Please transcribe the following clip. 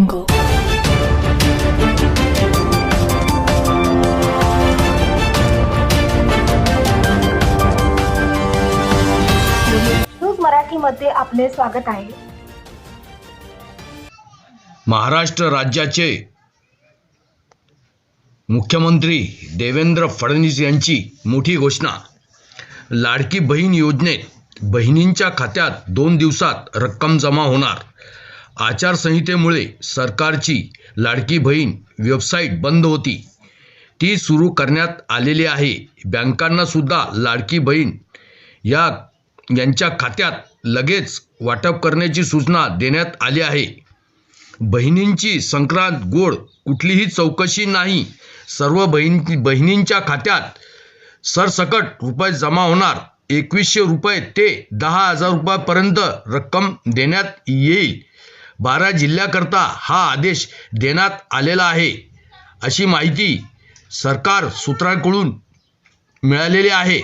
News मराठीमध्ये आपले स्वागत आहे. महाराष्ट्र राज्याचे मुख्यमंत्री देवेंद्र फडणवीस यांची मोठी घोषणा. लाडकी बहीण योजनेत बहिणींच्या खात्यात दोन दिवसात रक्कम जमा होणार. आचारसंहितेमुळे सरकारची लाडकी बहीण वेबसाईट बंद होती. ती सुरू करण्यात आलेली आहे. बँकांनासुद्धा लाडकी बहीण या यांच्या खात्यात लगेच वाटप करण्याची सूचना देण्यात आली आहे. बहिणींची संक्रांत गोड कुठलीही चौकशी नाही. सर्व बहिणी बहिणींच्या खात्यात सरसकट रुपये जमा होणार. एकवीसशे रुपये ते दहा हजार रुपयापर्यंत रक्कम देण्यात येईल. बारा जिल्ह्याकरता हा आदेश देण्यात आलेला आहे. अशी माहिती सरकार सूत्रांकडून मिळालेली आहे.